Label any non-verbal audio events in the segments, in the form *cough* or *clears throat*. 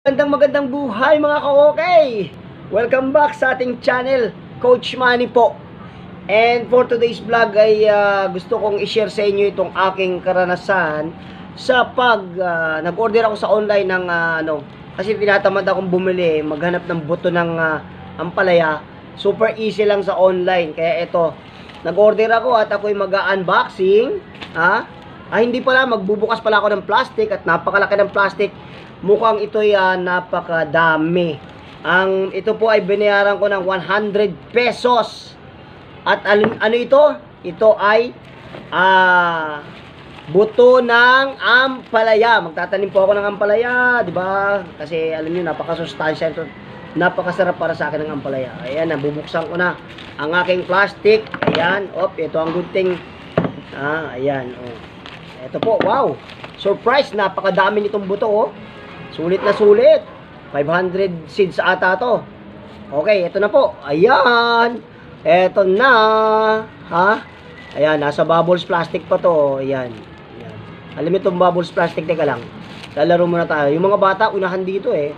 Magandang magandang buhay mga ka-okay! Welcome back sa ating channel, Coach Manny po. And for today's vlog ay ah, gusto kong i-share sa inyo itong aking karanasan sa pag ah, nag-order ako sa online ng ah, ano, kasi tinatamad akong bumili, maghanap ng buto ng ah, ampalaya. Super easy lang sa online. Kaya ito, nag-order ako at ako'y mag-unboxing. Ha? Ah, hindi pala, magbubukas pala ako ng plastic at napakalaki ng plastic. Mukhang ito'y ah, napakadami. Ang ito po ay binayaran ko ng 100 pesos. At alim, ano ito? Ito ay ah buto ng ampalaya. Magtatanim po ako ng ampalaya, 'di ba? Kasi alam niyo napakasustansya ito. Napakasarap para sa akin ng ampalaya. Ayan, nabubuksan ko na ang aking plastic. Ayan, op, ito ang good thing. Ah, ayan, oh. Ito po, wow. Surprise, napakadami nitong buto, oh. Sulit na sulit. 500 seeds ata to. Okay, ito na po. Ayan. Ito na. Ha? Ayan, nasa bubbles plastic pa to. Ayan. Ayan. Alam itong bubbles plastic, teka lang. Lalaro muna tayo. Yung mga bata, unahan dito eh.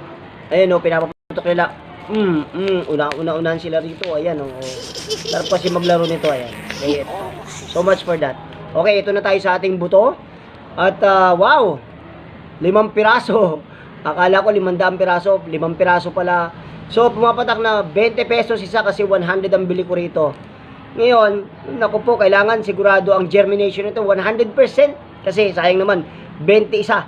Ayan o, pinapaputok nila. Mm, mm, una, una, unahan sila rito. Ayan o. Oh. Sarap kasi maglaro nito. Ayan. Okay, so much for that. Okay, ito na tayo sa ating buto. At ah, wow, limang piraso. Akala ko limandaan piraso, limang piraso pala. So, pumapatak na 20 pesos isa kasi 100 ang bili ko rito. Ngayon, naku po, kailangan sigurado ang germination nito 100% kasi sayang naman 20 isa.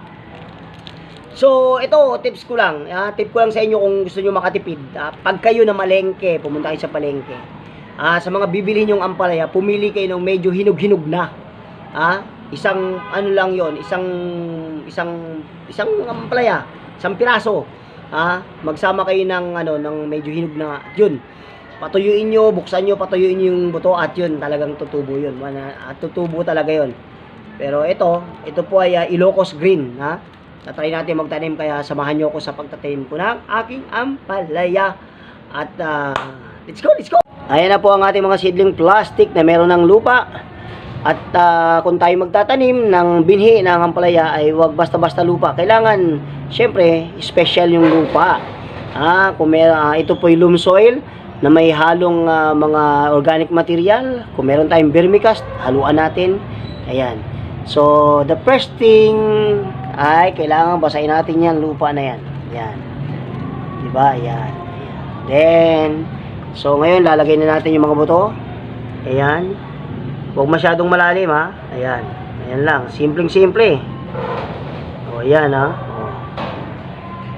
So, ito, tips ko lang. Ah, tip ko lang sa inyo kung gusto nyo makatipid. Ah, pag kayo na malengke, pumunta kayo sa palengke. Ah, sa mga bibili nyong ampalaya, pumili kayo ng medyo hinog-hinog na. Ah, isang ano lang 'yon, isang isang isang ampalaya, isang piraso. Ah, magsama kayo ng ano ng medyo hinog na 'yun. Patuyuin nyo, buksan nyo, patuyuin nyo yung buto at yun, talagang tutubo yun. At tutubo talaga yun. Pero ito, ito po ay uh, Ilocos Green, ha? Tatry natin magtanim kaya samahan nyo ako sa pagtatanim ko ng aking ampalaya. At ah, let's go, let's go! Ayan na po ang ating mga seedling plastic na meron ng lupa. At ah, kung tayo magtatanim ng binhi ng ampalaya ay wag basta-basta lupa. Kailangan, syempre, special yung lupa. Ah, kung may, ah, ito po yung loam soil na may halong ah, mga organic material. Kung meron tayong vermicast, haluan natin. Ayan. So, the first thing ay kailangan basahin natin yan, lupa na yan. Ayan. Diba? Ayan. Then, so ngayon lalagay na natin yung mga buto. Ayan. Huwag masyadong malalim ha. Ayan. Ayan lang. Simpleng-simple. O, ayan ha.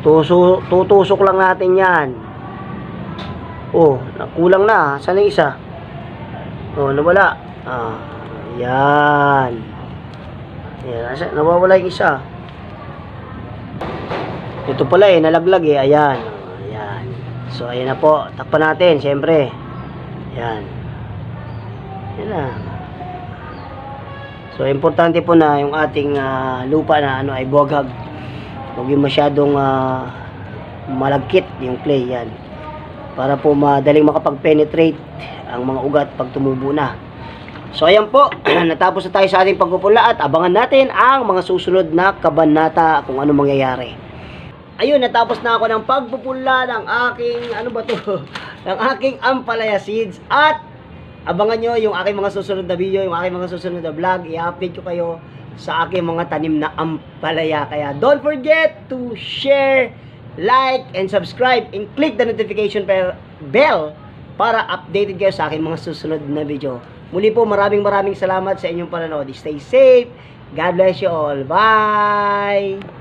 Tuso, tutusok lang natin yan. Oh, nakulang na. Saan yung isa? Oh, nawala. Ah, yan. Yan, nawawala yung isa. Ito pala eh, nalaglag eh. Ayan. Ayan. So, ayan na po. Takpan natin, syempre. Ayan. Yan na. So, importante po na yung ating ah, lupa na ano ay buwagag. Huwag yung masyadong ah, malagkit yung clay. Yan para po madaling makapag-penetrate ang mga ugat pag tumubo na. So ayan po, *clears throat* natapos na tayo sa ating pagpupula at abangan natin ang mga susunod na kabanata kung ano mangyayari. Ayun, natapos na ako ng pagpupula ng aking, ano ba to? *laughs* ng aking ampalaya seeds at abangan nyo yung aking mga susunod na video, yung aking mga susunod na vlog, i-update ko kayo sa aking mga tanim na ampalaya. Kaya don't forget to share, like, and subscribe, and click the notification bell para updated kayo sa aking mga susunod na video. Muli po, maraming maraming salamat sa inyong panonood. Stay safe. God bless you all. Bye!